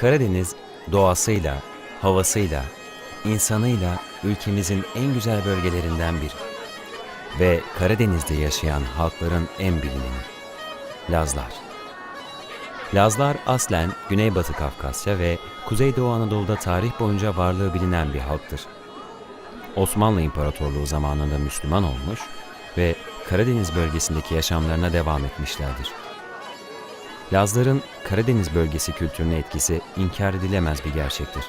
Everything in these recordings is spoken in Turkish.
Karadeniz doğasıyla, havasıyla, insanıyla ülkemizin en güzel bölgelerinden biri. Ve Karadeniz'de yaşayan halkların en bilineni. Lazlar. Lazlar aslen Güneybatı Kafkasya ve Kuzeydoğu Anadolu'da tarih boyunca varlığı bilinen bir halktır. Osmanlı İmparatorluğu zamanında Müslüman olmuş ve Karadeniz bölgesindeki yaşamlarına devam etmişlerdir. Lazların Karadeniz bölgesi kültürüne etkisi inkar edilemez bir gerçektir.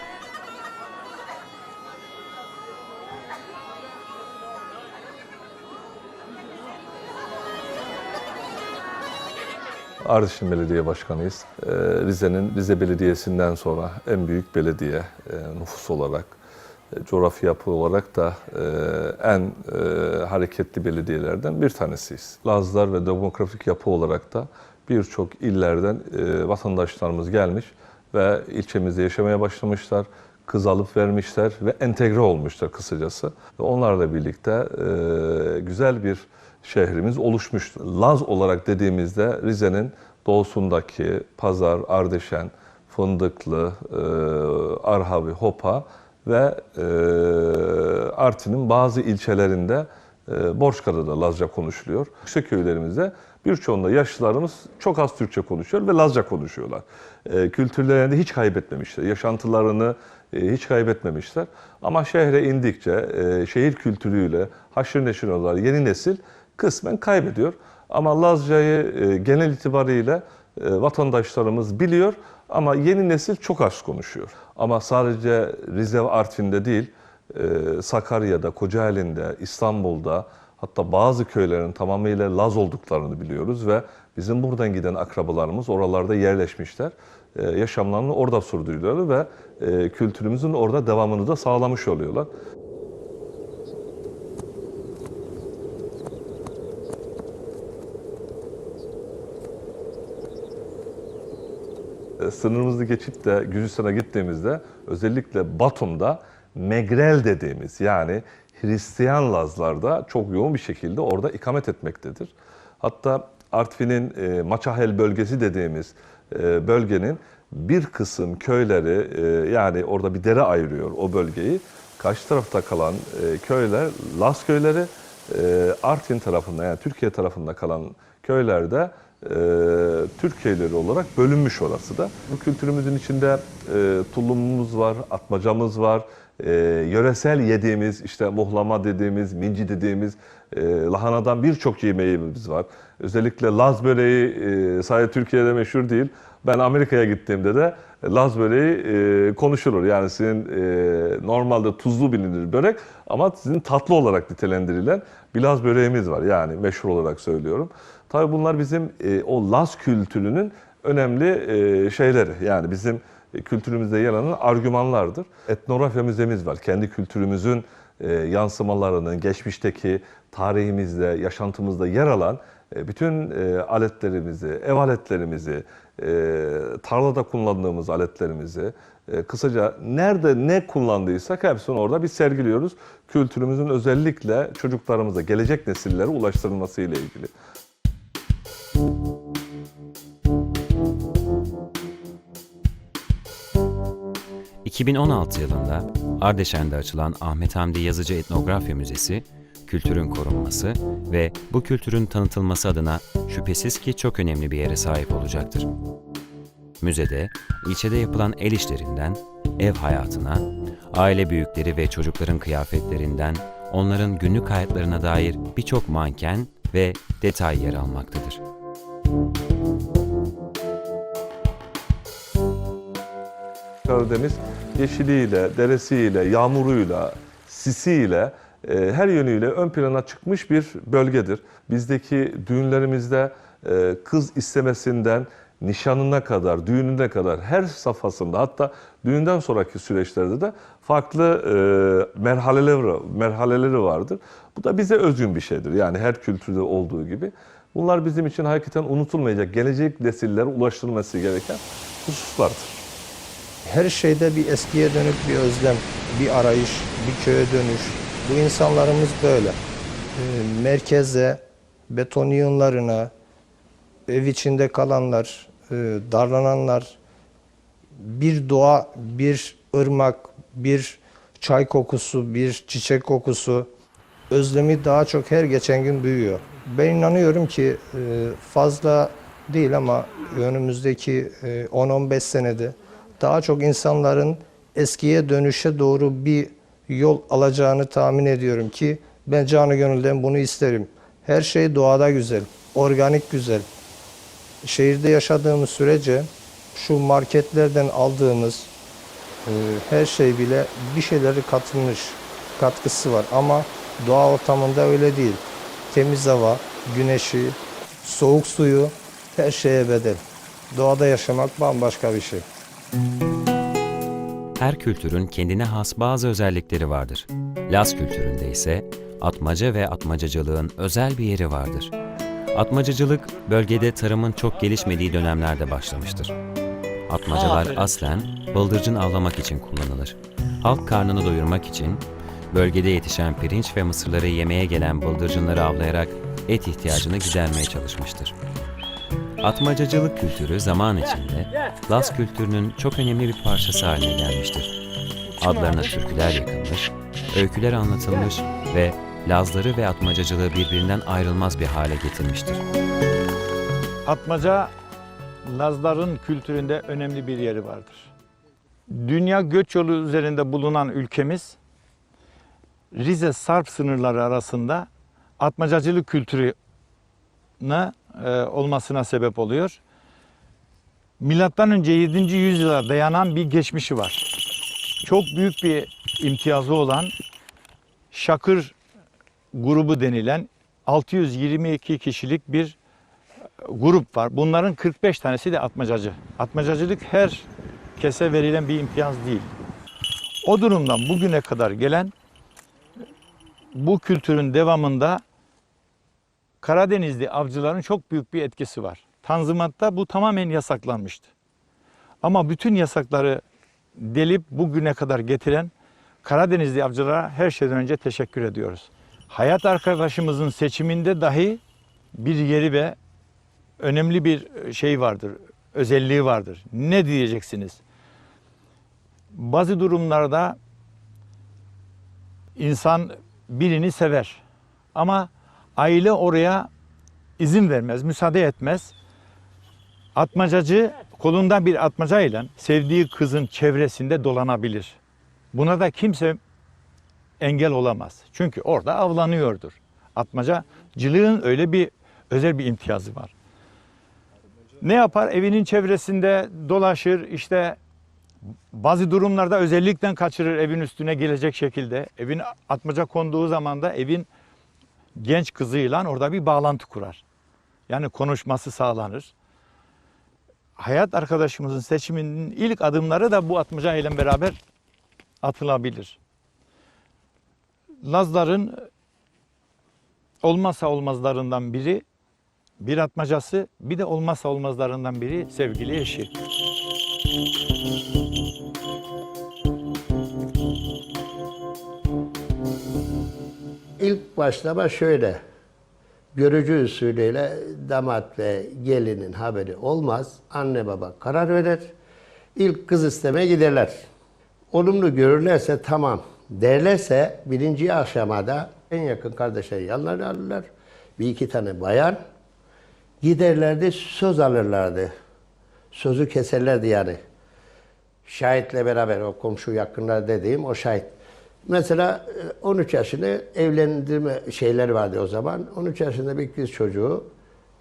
Ardeşin Belediye Başkanıyız. Ee, Rize'nin Rize Belediyesi'nden sonra en büyük belediye e, nüfus olarak, e, coğrafi yapı olarak da e, en hareketli belediyelerden bir tanesiyiz. Lazlar ve demografik yapı olarak da birçok illerden e, vatandaşlarımız gelmiş ve ilçemizde yaşamaya başlamışlar. Kız alıp vermişler ve entegre olmuşlar kısacası. Ve onlarla birlikte e, güzel bir şehrimiz oluşmuştur. Laz olarak dediğimizde Rize'nin doğusundaki Pazar, Ardeşen, Fındıklı, e, Arhavi, Hopa ve e, Artvin'in bazı ilçelerinde e, Borçka'da Lazca konuşuluyor. Yüksek köylerimizde birçoğunda yaşlılarımız çok az Türkçe konuşuyor ve Lazca konuşuyorlar. E, kültürlerini hiç kaybetmemişler, yaşantılarını e, hiç kaybetmemişler. Ama şehre indikçe e, şehir kültürüyle haşır neşir olan yeni nesil kısmen kaybediyor. Ama Lazca'yı e, genel itibariyle vatandaşlarımız biliyor ama yeni nesil çok az konuşuyor. Ama sadece Rize ve Artvin'de değil, Sakarya'da, Kocaeli'nde, İstanbul'da hatta bazı köylerin tamamıyla Laz olduklarını biliyoruz ve bizim buradan giden akrabalarımız oralarda yerleşmişler. E, yaşamlarını orada sürdürüyorlar ve e, kültürümüzün orada devamını da sağlamış oluyorlar. E, sınırımızı geçip de Gürcistan'a gittiğimizde özellikle Batum'da Megrel dediğimiz yani Hristiyan Lazlarda çok yoğun bir şekilde orada ikamet etmektedir. Hatta Artvin'in e, Maçahel bölgesi dediğimiz e, bölgenin bir kısım köyleri e, yani orada bir dere ayırıyor o bölgeyi. Karşı tarafta kalan e, köyler Laz köyleri, e, Artvin tarafında yani Türkiye tarafında kalan köylerde e, Türk köyleri olarak bölünmüş orası da. Bu kültürümüzün içinde e, tulumumuz var, atmacamız var, e, yöresel yediğimiz işte muhlama dediğimiz, minci dediğimiz e, lahanadan birçok yemeğimiz var. Özellikle Laz böreği e, sadece Türkiye'de meşhur değil. Ben Amerika'ya gittiğimde de Laz böreği e, konuşulur. Yani sizin e, normalde tuzlu bilinir börek ama sizin tatlı olarak nitelendirilen bir Laz böreğimiz var. Yani meşhur olarak söylüyorum. Tabii bunlar bizim e, o Laz kültürünün önemli e, şeyleri. Yani bizim kültürümüzde yer alan argümanlardır. Etnografya müzemiz var. Kendi kültürümüzün e, yansımalarının, geçmişteki tarihimizde, yaşantımızda yer alan e, bütün e, aletlerimizi, ev aletlerimizi, e, tarlada kullandığımız aletlerimizi, e, kısaca nerede ne kullandıysak hepsini orada bir sergiliyoruz. Kültürümüzün özellikle çocuklarımıza, gelecek nesillere ulaştırılması ile ilgili. 2016 yılında Ardeşen'de açılan Ahmet Hamdi Yazıcı Etnografya Müzesi, kültürün korunması ve bu kültürün tanıtılması adına şüphesiz ki çok önemli bir yere sahip olacaktır. Müzede, ilçede yapılan el işlerinden, ev hayatına, aile büyükleri ve çocukların kıyafetlerinden, onların günlük hayatlarına dair birçok manken ve detay yer almaktadır. Karadeniz yeşiliyle, deresiyle, yağmuruyla, sisiyle e, her yönüyle ön plana çıkmış bir bölgedir. Bizdeki düğünlerimizde e, kız istemesinden nişanına kadar, düğününe kadar her safhasında hatta düğünden sonraki süreçlerde de farklı e, merhaleleri, merhaleleri vardır. Bu da bize özgün bir şeydir. Yani her kültürde olduğu gibi. Bunlar bizim için hakikaten unutulmayacak, gelecek nesillere ulaştırılması gereken hususlardır. Her şeyde bir eskiye dönük bir özlem, bir arayış, bir köye dönüş. Bu insanlarımız böyle. Ee, Merkeze, beton yığınlarına, ev içinde kalanlar, e, darlananlar, bir doğa, bir ırmak, bir çay kokusu, bir çiçek kokusu özlemi daha çok her geçen gün büyüyor. Ben inanıyorum ki e, fazla değil ama önümüzdeki e, 10-15 senede daha çok insanların eskiye dönüşe doğru bir yol alacağını tahmin ediyorum ki ben canı gönülden bunu isterim. Her şey doğada güzel, organik güzel. Şehirde yaşadığımız sürece şu marketlerden aldığımız e, her şey bile bir şeyleri katılmış, katkısı var ama doğa ortamında öyle değil. Temiz hava, güneşi, soğuk suyu her şeye bedel. Doğada yaşamak bambaşka bir şey. Her kültürün kendine has bazı özellikleri vardır. Laz kültüründe ise atmaca ve atmacacılığın özel bir yeri vardır. Atmacacılık bölgede tarımın çok gelişmediği dönemlerde başlamıştır. Atmacalar aslen bıldırcın avlamak için kullanılır. Halk karnını doyurmak için bölgede yetişen pirinç ve mısırları yemeye gelen bıldırcınları avlayarak et ihtiyacını gidermeye çalışmıştır. Atmacacılık kültürü zaman içinde Laz kültürünün çok önemli bir parçası haline gelmiştir. Adlarına türküler yakılmış, öyküler anlatılmış ve Lazları ve atmacacılığı birbirinden ayrılmaz bir hale getirmiştir. Atmaca Lazların kültüründe önemli bir yeri vardır. Dünya göç yolu üzerinde bulunan ülkemiz Rize Sarp sınırları arasında atmacacılık kültürü e, olmasına sebep oluyor. Milattan önce 7. yüzyıla dayanan bir geçmişi var. Çok büyük bir imtiyazı olan Şakır grubu denilen 622 kişilik bir grup var. Bunların 45 tanesi de atmacacı. Atmacacılık her kese verilen bir imtiyaz değil. O durumdan bugüne kadar gelen bu kültürün devamında Karadenizli avcıların çok büyük bir etkisi var. Tanzimat'ta bu tamamen yasaklanmıştı. Ama bütün yasakları delip bugüne kadar getiren Karadenizli avcılara her şeyden önce teşekkür ediyoruz. Hayat arkadaşımızın seçiminde dahi bir yeri ve önemli bir şey vardır, özelliği vardır. Ne diyeceksiniz? Bazı durumlarda insan birini sever ama aile oraya izin vermez, müsaade etmez. Atmacacı kolunda bir atmacayla sevdiği kızın çevresinde dolanabilir. Buna da kimse engel olamaz. Çünkü orada avlanıyordur. Atmacacılığın öyle bir özel bir imtiyazı var. Ne yapar? Evinin çevresinde dolaşır, işte bazı durumlarda özellikle kaçırır evin üstüne gelecek şekilde. Evin atmaca konduğu zaman da evin genç kızıyla orada bir bağlantı kurar. Yani konuşması sağlanır. Hayat arkadaşımızın seçiminin ilk adımları da bu atmaca ile beraber atılabilir. Lazların olmazsa olmazlarından biri bir atmacası, bir de olmazsa olmazlarından biri sevgili eşi. Başlama şöyle. Görücü usulüyle damat ve gelinin haberi olmaz. Anne baba karar verir. İlk kız istemeye giderler. Olumlu görürlerse tamam derlerse birinci aşamada en yakın kardeşleri yanlarına alırlar. Bir iki tane bayan giderlerdi söz alırlardı. Sözü keserlerdi yani. Şahitle beraber o komşu yakınlar dediğim o şahit. Mesela e, 13 yaşında evlendirme şeyleri vardı o zaman. 13 yaşında bir kız çocuğu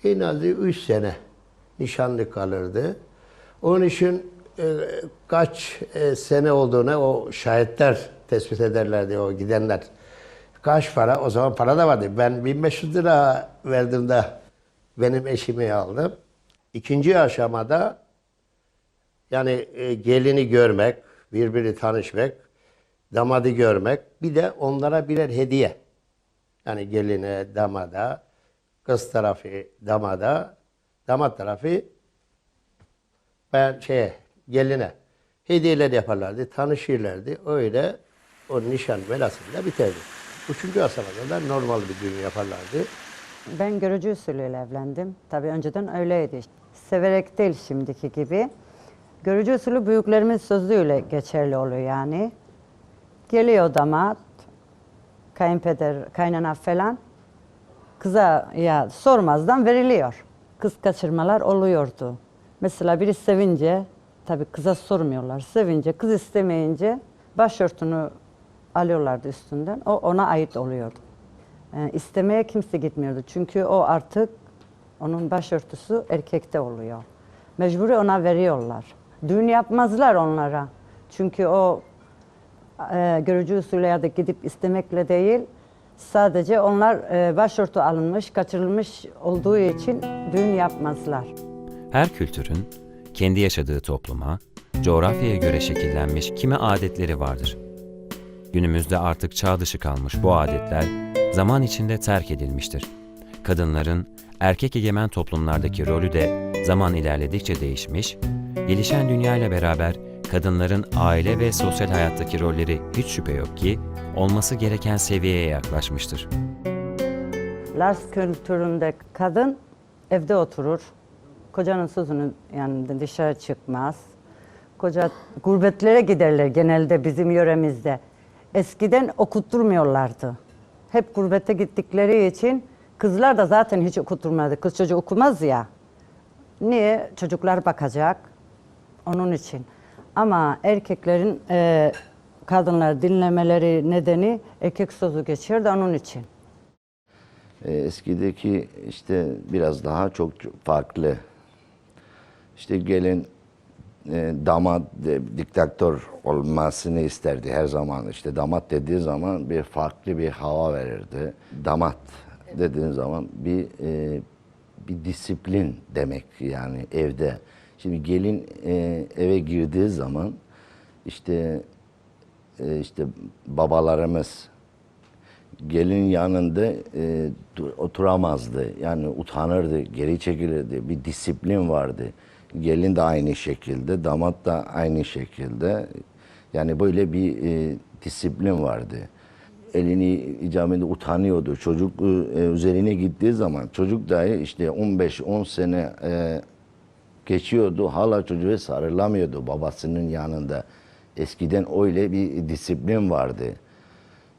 en az 3 sene nişanlı kalırdı. Onun için e, kaç e, sene olduğunu o şahitler tespit ederlerdi o gidenler. Kaç para? O zaman para da vardı. Ben 1500 lira verdim de benim eşimi aldım. İkinci aşamada yani e, gelini görmek, birbirini tanışmak, damadı görmek, bir de onlara birer hediye. Yani geline, damada, kız tarafı damada, damat tarafı ben şeye, geline hediyeler yaparlardı, tanışırlardı. Öyle o nişan merasimiyle biterdi. Üçüncü aşamada da normal bir düğün yaparlardı. Ben görücü usulüyle evlendim. Tabii önceden öyleydi. Severek değil şimdiki gibi. Görücü usulü büyüklerimin sözüyle geçerli oluyor yani. Geliyor damat, kayınpeder, kaynana falan. Kıza ya sormazdan veriliyor. Kız kaçırmalar oluyordu. Mesela biri sevince, tabii kıza sormuyorlar. Sevince, kız istemeyince başörtünü alıyorlardı üstünden. O ona ait oluyordu. E, istemeye kimse gitmiyordu. Çünkü o artık onun başörtüsü erkekte oluyor. Mecburi ona veriyorlar. Düğün yapmazlar onlara. Çünkü o e, görücü usulü ya da gidip istemekle değil, sadece onlar e, başörtü alınmış, kaçırılmış olduğu için düğün yapmazlar. Her kültürün kendi yaşadığı topluma, coğrafyaya göre şekillenmiş kimi adetleri vardır. Günümüzde artık çağ dışı kalmış bu adetler zaman içinde terk edilmiştir. Kadınların erkek egemen toplumlardaki rolü de zaman ilerledikçe değişmiş, gelişen dünya ile beraber kadınların aile ve sosyal hayattaki rolleri hiç şüphe yok ki olması gereken seviyeye yaklaşmıştır. Laz kültüründe kadın evde oturur. Kocanın sözünü yani dışarı çıkmaz. Koca gurbetlere giderler genelde bizim yöremizde. Eskiden okutturmuyorlardı. Hep gurbete gittikleri için kızlar da zaten hiç okutturmadı. Kız çocuğu okumaz ya. Niye? Çocuklar bakacak. Onun için. Ama erkeklerin e, kadınlar dinlemeleri nedeni erkek sözü geçiyor onun için. E, eskideki işte biraz daha çok çok farklı. İşte gelin e, damat e, diktatör olmasını isterdi her zaman. İşte damat dediği zaman bir farklı bir hava verirdi. Damat dediğin zaman bir e, bir disiplin demek yani evde. Şimdi gelin e, eve girdiği zaman işte e, işte babalarımız gelin yanında e, oturamazdı. Yani utanırdı, geri çekilirdi. Bir disiplin vardı. Gelin de aynı şekilde, damat da aynı şekilde. Yani böyle bir e, disiplin vardı. Elini icabında utanıyordu. Çocuk e, üzerine gittiği zaman çocuk dahi işte 15-10 sene e, geçiyordu. Hala çocuğa sarılamıyordu babasının yanında. Eskiden öyle bir disiplin vardı.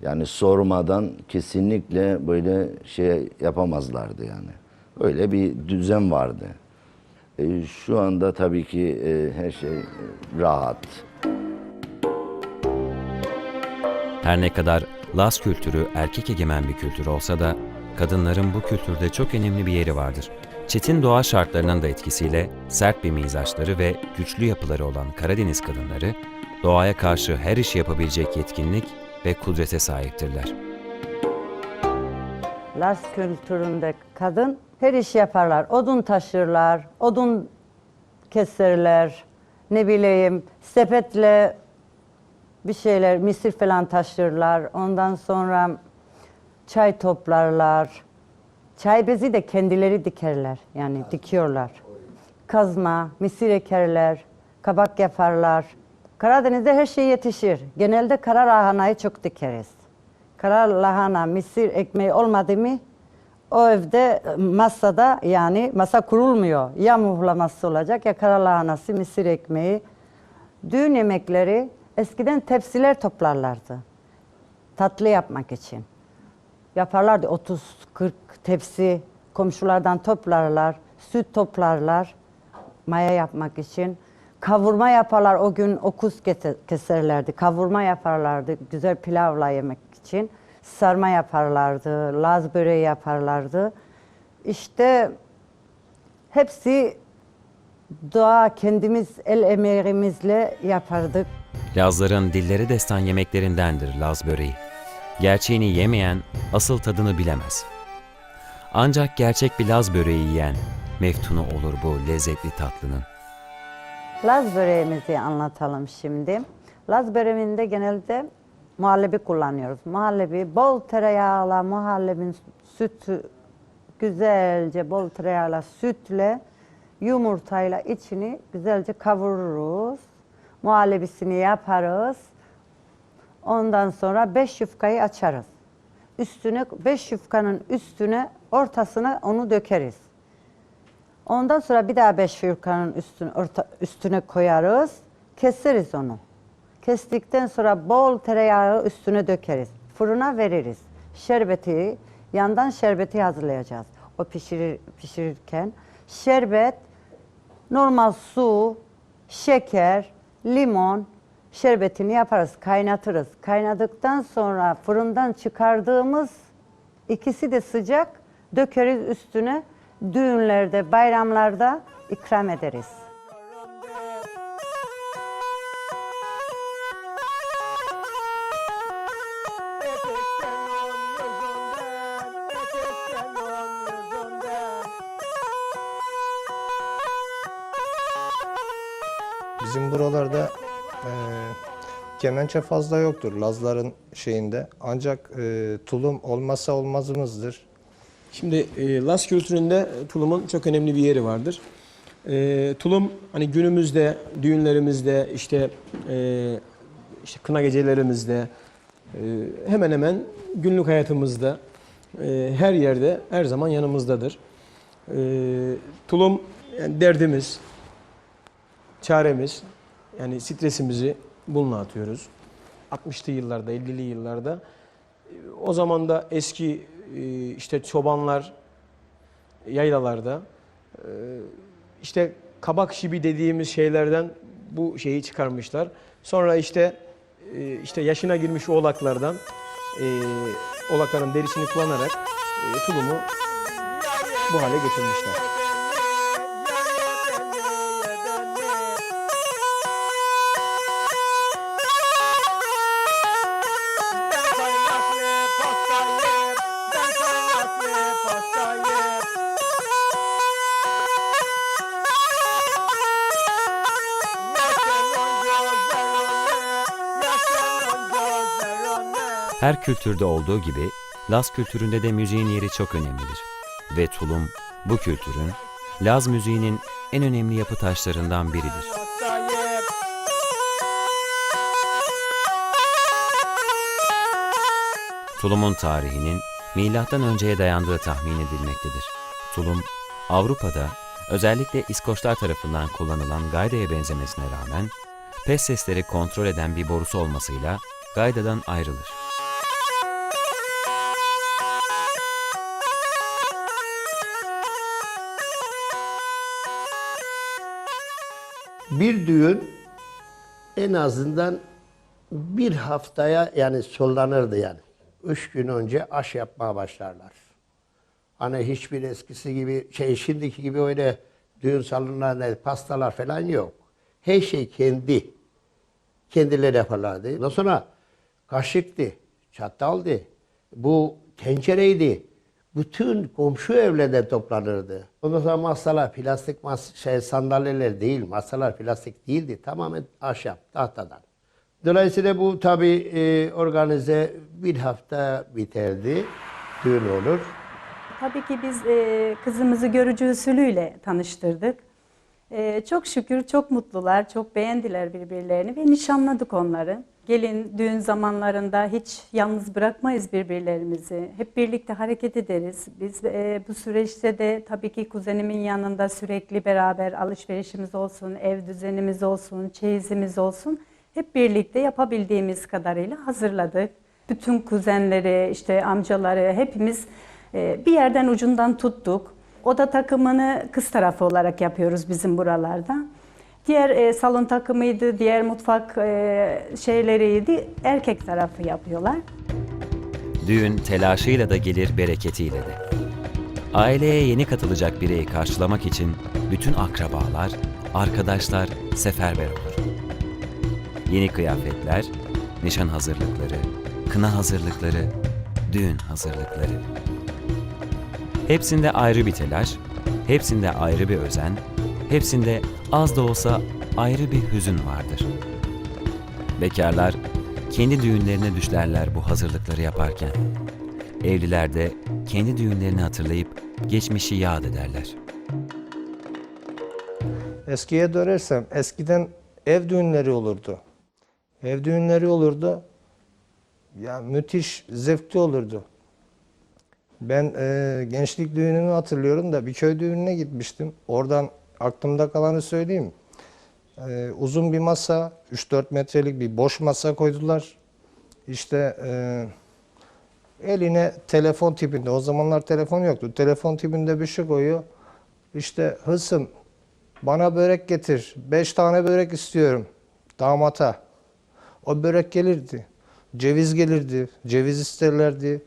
Yani sormadan kesinlikle böyle şey yapamazlardı yani. Öyle bir düzen vardı. E, şu anda tabii ki e, her şey rahat. Her ne kadar Laz kültürü erkek egemen bir kültür olsa da kadınların bu kültürde çok önemli bir yeri vardır. Çetin doğa şartlarının da etkisiyle sert bir mizaçları ve güçlü yapıları olan Karadeniz kadınları doğaya karşı her işi yapabilecek yetkinlik ve kudrete sahiptirler. Laz kültüründe kadın her işi yaparlar. Odun taşırlar, odun keserler, ne bileyim sepetle bir şeyler, misir falan taşırlar. Ondan sonra çay toplarlar. Çay bezi de kendileri dikerler. Yani dikiyorlar. Kazma, misir ekerler, kabak yaparlar. Karadeniz'de her şey yetişir. Genelde kara lahanayı çok dikeriz. Kara lahana, misir ekmeği olmadı mı o evde masada yani masa kurulmuyor. Ya muhlaması olacak ya kara lahanası, misir ekmeği. Düğün yemekleri eskiden tepsiler toplarlardı. Tatlı yapmak için. Yaparlardı 30-40 tepsi komşulardan toplarlar, süt toplarlar maya yapmak için. Kavurma yaparlar o gün okuz kese- keserlerdi. Kavurma yaparlardı güzel pilavla yemek için. Sarma yaparlardı, laz böreği yaparlardı. İşte hepsi doğa kendimiz el emeğimizle yapardık. Lazların dilleri destan yemeklerindendir Laz böreği. Gerçeğini yemeyen asıl tadını bilemez. Ancak gerçek bir Laz böreği yiyen meftunu olur bu lezzetli tatlının. Laz böreğimizi anlatalım şimdi. Laz böreğinde genelde muhallebi kullanıyoruz. Muhallebi bol tereyağla, muhallebin sütü güzelce bol tereyağla, sütle, yumurtayla içini güzelce kavururuz. Muhallebisini yaparız. Ondan sonra beş yufkayı açarız. Üstüne beş yufkanın üstüne ortasına onu dökeriz. Ondan sonra bir daha beş yufkanın üstüne, orta, üstüne koyarız. Keseriz onu. Kestikten sonra bol tereyağı üstüne dökeriz. Fırına veririz. Şerbeti, yandan şerbeti hazırlayacağız. O pişirir, pişirirken. Şerbet, normal su, şeker, limon şerbetini yaparız, kaynatırız. Kaynadıktan sonra fırından çıkardığımız ikisi de sıcak dökeriz üstüne. Düğünlerde, bayramlarda ikram ederiz. Bizim buralarda e, kemençe fazla yoktur Lazların şeyinde. Ancak e, tulum olmazsa olmazımızdır. Şimdi e, Laz kültüründe tulumun çok önemli bir yeri vardır. E, tulum hani günümüzde, düğünlerimizde, işte e, işte kına gecelerimizde, e, hemen hemen günlük hayatımızda, e, her yerde, her zaman yanımızdadır. E, tulum yani derdimiz, çaremiz, yani stresimizi bununla atıyoruz. 60'lı yıllarda, 50'li yıllarda o zaman da eski e, işte çobanlar yaylalarda e, işte kabak şibi dediğimiz şeylerden bu şeyi çıkarmışlar. Sonra işte e, işte yaşına girmiş oğlaklardan e, oğlakların derisini kullanarak e, tulumu bu hale getirmişler. Her kültürde olduğu gibi Laz kültüründe de müziğin yeri çok önemlidir. Ve tulum bu kültürün Laz müziğinin en önemli yapı taşlarından biridir. Tulumun tarihinin milattan önceye dayandığı tahmin edilmektedir. Tulum, Avrupa'da özellikle İskoçlar tarafından kullanılan gaydaya benzemesine rağmen pes sesleri kontrol eden bir borusu olmasıyla gaydadan ayrılır. Bir düğün en azından bir haftaya yani sollanırdı yani. Üç gün önce aş yapmaya başlarlar. Hani hiçbir eskisi gibi şey şimdiki gibi öyle düğün salonlarında pastalar falan yok. Her şey kendi. Kendileri yaparlardı. Ondan sonra kaşıktı, çataldı, bu tencereydi. Bütün komşu evlerde toplanırdı. Ondan sonra masalar, plastik mas şey, sandalyeler değil, masalar plastik değildi. Tamamen ahşap, tahtadan. Dolayısıyla bu tabii e, organize bir hafta biterdi. Düğün olur. Tabii ki biz e, kızımızı görücü usulüyle tanıştırdık. E, çok şükür çok mutlular, çok beğendiler birbirlerini ve nişanladık onları. Gelin düğün zamanlarında hiç yalnız bırakmayız birbirlerimizi. Hep birlikte hareket ederiz. Biz e, bu süreçte de tabii ki kuzenimin yanında sürekli beraber alışverişimiz olsun, ev düzenimiz olsun, çeyizimiz olsun. Hep birlikte yapabildiğimiz kadarıyla hazırladık. Bütün kuzenleri, işte amcaları hepimiz e, bir yerden ucundan tuttuk. Oda takımını kız tarafı olarak yapıyoruz bizim buralarda. Diğer e, salon takımıydı, diğer mutfak e, şeyleriydi. Erkek tarafı yapıyorlar. Düğün telaşıyla da gelir bereketiyle de. Aileye yeni katılacak bireyi karşılamak için bütün akrabalar, arkadaşlar seferber olur. Yeni kıyafetler, nişan hazırlıkları, kına hazırlıkları, düğün hazırlıkları. Hepsinde ayrı bir telaş, hepsinde ayrı bir özen, hepsinde az da olsa ayrı bir hüzün vardır. Bekarlar kendi düğünlerine düşlerler bu hazırlıkları yaparken. Evliler de kendi düğünlerini hatırlayıp geçmişi yad ederler. Eskiye dönersem eskiden ev düğünleri olurdu. Ev düğünleri olurdu. Ya müthiş zevkli olurdu. Ben e, gençlik düğünümü hatırlıyorum da bir köy düğününe gitmiştim. Oradan aklımda kalanı söyleyeyim. E, uzun bir masa, 3-4 metrelik bir boş masa koydular. İşte e, eline telefon tipinde, o zamanlar telefon yoktu. Telefon tipinde bir şey koyuyor. İşte hısım bana börek getir. Beş tane börek istiyorum damata. O börek gelirdi. Ceviz gelirdi. Ceviz isterlerdi.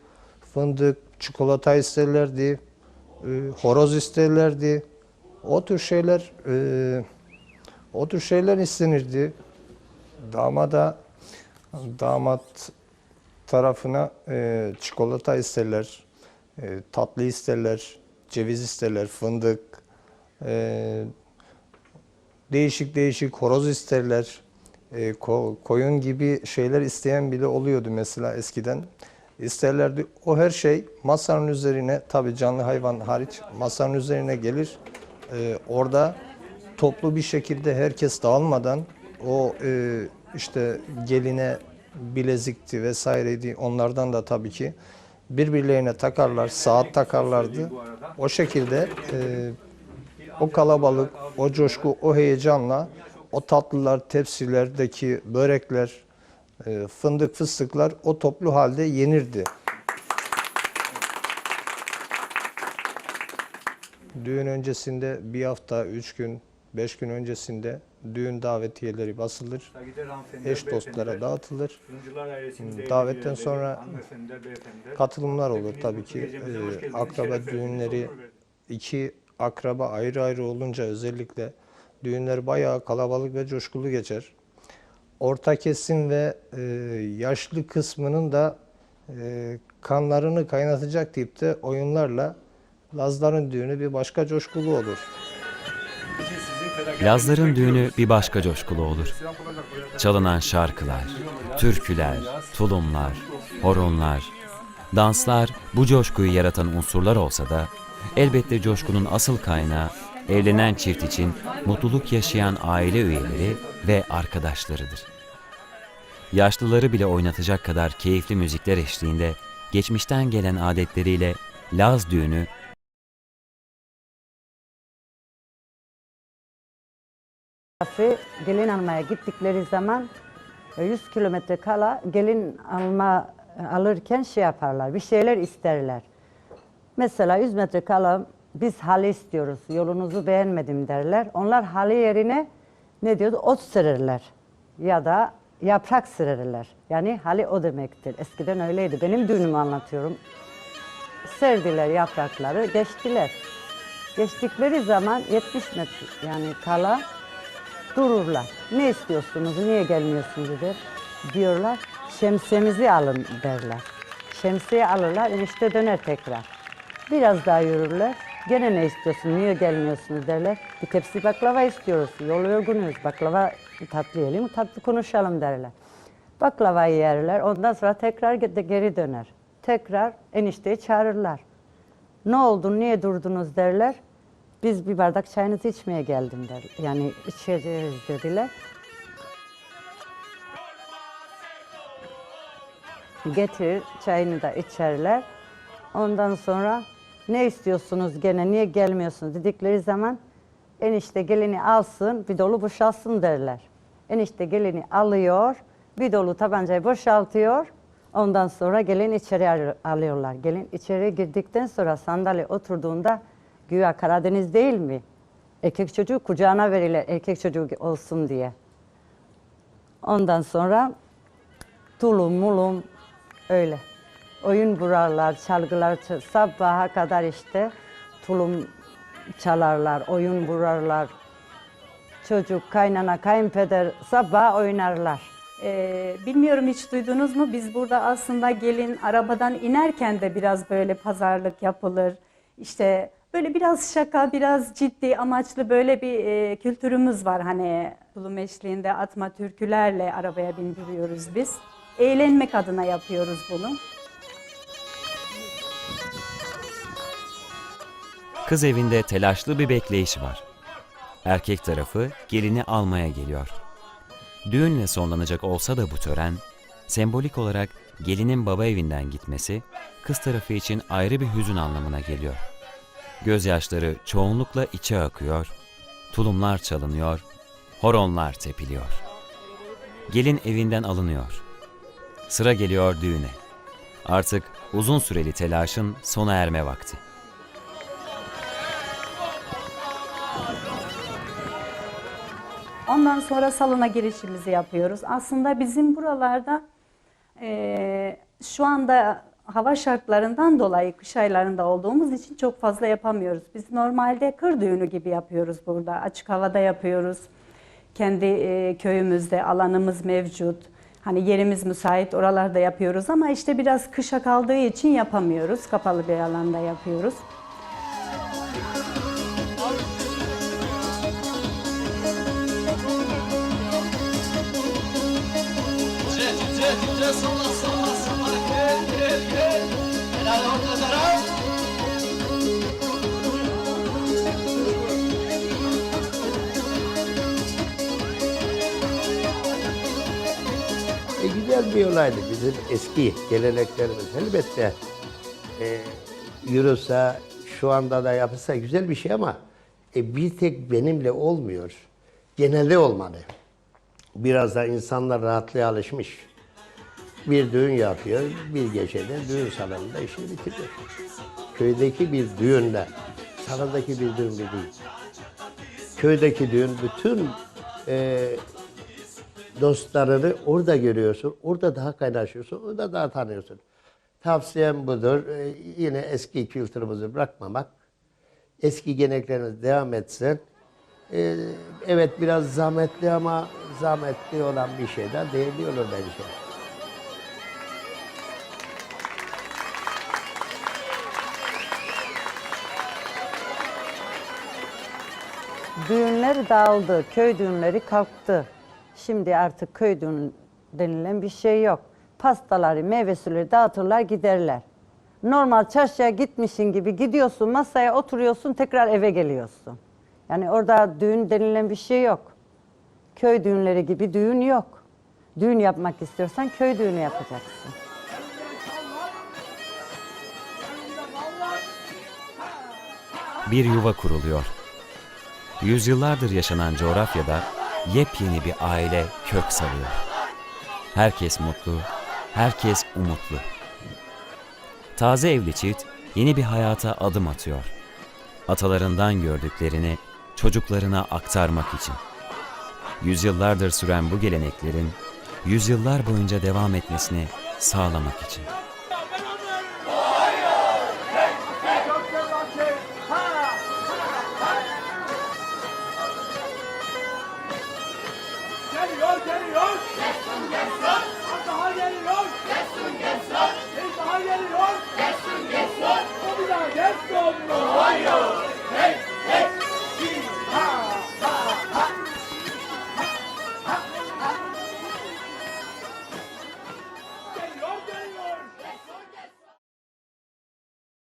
Fındık, çikolata isterlerdi. e, horoz isterlerdi. O tür şeyler e, o tür şeyler istenirdi. Damada damat tarafına e, çikolata isterler. e, tatlı isterler. Ceviz isterler. Fındık. e, değişik değişik horoz isterler. E, ko- koyun gibi şeyler isteyen bile oluyordu mesela eskiden. İsterlerdi. O her şey masanın üzerine tabii canlı hayvan hariç masanın üzerine gelir. E, orada toplu bir şekilde herkes dağılmadan o e, işte geline bilezikti vesaireydi onlardan da tabii ki birbirlerine takarlar, saat takarlardı. O şekilde e, o kalabalık, o coşku, o heyecanla o tatlılar, tepsilerdeki börekler, e, fındık, fıstıklar o toplu halde yenirdi. Düğün öncesinde bir hafta, üç gün, beş gün öncesinde düğün davetiyeleri basılır. Eş dostlara dağıtılır. Davetten sonra katılımlar olur tabii ki. Ee, akraba düğünleri iki akraba ayrı ayrı olunca özellikle düğünler bayağı kalabalık ve coşkulu geçer. Orta kesim ve e, yaşlı kısmının da e, kanlarını kaynatacak tipte oyunlarla Lazların düğünü bir başka coşkulu olur. Lazların düğünü bir başka coşkulu olur. Çalınan şarkılar, türküler, tulumlar, horonlar, danslar bu coşkuyu yaratan unsurlar olsa da elbette coşkunun asıl kaynağı evlenen çift için mutluluk yaşayan aile üyeleri ve arkadaşlarıdır. Yaşlıları bile oynatacak kadar keyifli müzikler eşliğinde geçmişten gelen adetleriyle Laz düğünü Tarafı gelin almaya gittikleri zaman e, 100 kilometre kala gelin alma alırken şey yaparlar, bir şeyler isterler. Mesela 100 metre kala biz halı istiyoruz, yolunuzu beğenmedim derler. Onlar halı yerine ne diyordu? Ot sererler ya da yaprak sererler. Yani halı o demektir. Eskiden öyleydi. Benim düğünümü anlatıyorum. Serdiler yaprakları, geçtiler. Geçtikleri zaman 70 metre yani kala dururlar. Ne istiyorsunuz, niye gelmiyorsunuz der. Diyorlar, şemsiyemizi alın derler. Şemsiye alırlar, enişte döner tekrar. Biraz daha yürürler. Gene ne istiyorsun, niye gelmiyorsunuz derler. Bir tepsi baklava istiyoruz, yol yorgunuyuz, baklava tatlı yiyelim, tatlı konuşalım derler. Baklavayı yerler, ondan sonra tekrar ge- geri döner. Tekrar enişteyi çağırırlar. Ne oldu, niye durdunuz derler. Biz bir bardak çayınızı içmeye geldim der. Yani içeceğiz dediler. Getir çayını da içerler. Ondan sonra ne istiyorsunuz gene niye gelmiyorsunuz dedikleri zaman enişte gelini alsın bir dolu boşalsın derler. Enişte gelini alıyor bir dolu tabancayı boşaltıyor. Ondan sonra gelin içeri al- alıyorlar. Gelin içeri girdikten sonra sandalye oturduğunda güya Karadeniz değil mi? Erkek çocuğu kucağına verirler erkek çocuğu olsun diye. Ondan sonra tulum mulum öyle. Oyun vurarlar, çalgılar çal- sabaha kadar işte tulum çalarlar, oyun vurarlar. Çocuk, kaynana, kayınpeder sabah oynarlar. Ee, bilmiyorum hiç duydunuz mu? Biz burada aslında gelin arabadan inerken de biraz böyle pazarlık yapılır. İşte böyle biraz şaka, biraz ciddi amaçlı böyle bir e, kültürümüz var. Hani tulum eşliğinde atma türkülerle arabaya bindiriyoruz biz. Eğlenmek adına yapıyoruz bunu. Kız evinde telaşlı bir bekleyiş var. Erkek tarafı gelini almaya geliyor. Düğünle sonlanacak olsa da bu tören, sembolik olarak gelinin baba evinden gitmesi, kız tarafı için ayrı bir hüzün anlamına geliyor. Gözyaşları çoğunlukla içe akıyor, tulumlar çalınıyor, horonlar tepiliyor. Gelin evinden alınıyor. Sıra geliyor düğüne. Artık uzun süreli telaşın sona erme vakti. Ondan sonra salona girişimizi yapıyoruz. Aslında bizim buralarda eee, şu anda hava şartlarından dolayı kış aylarında olduğumuz için çok fazla yapamıyoruz. Biz normalde kır düğünü gibi yapıyoruz burada. Açık havada yapıyoruz. Kendi eee, köyümüzde alanımız mevcut. Hani yerimiz müsait oralarda yapıyoruz ama işte biraz kışa kaldığı için yapamıyoruz. Kapalı bir alanda yapıyoruz. E, güzel bir olaydı bizim eski geleneklerimiz. Elbette e, yürüse, şu anda da yapılsa güzel bir şey ama e, bir tek benimle olmuyor. Genelde olmalı. Biraz da insanlar rahatlığa alışmış. Bir düğün yapıyor, bir gecede düğün salonunda işini bitiriyor. Köydeki bir düğünle, salondaki bir düğün bir değil. Köydeki düğün bütün e, dostlarını orada görüyorsun. Orada daha kaynaşıyorsun. Orada daha tanıyorsun. Tavsiyem budur. Ee, yine eski kültürümüzü bırakmamak. Eski geleneklerimiz devam etsin. Ee, evet biraz zahmetli ama zahmetli olan bir şeyden değerli olur bence. Düğünler dağıldı, köy düğünleri kalktı. Şimdi artık köy denilen bir şey yok. Pastaları, meyve suları dağıtırlar giderler. Normal çarşıya gitmişin gibi gidiyorsun, masaya oturuyorsun, tekrar eve geliyorsun. Yani orada düğün denilen bir şey yok. Köy düğünleri gibi düğün yok. Düğün yapmak istiyorsan köy düğünü yapacaksın. bir yuva kuruluyor. Yüzyıllardır yaşanan coğrafyada yepyeni bir aile kök salıyor. Herkes mutlu, herkes umutlu. Taze evli çift yeni bir hayata adım atıyor. Atalarından gördüklerini çocuklarına aktarmak için. Yüzyıllardır süren bu geleneklerin yüzyıllar boyunca devam etmesini sağlamak için. Ohio!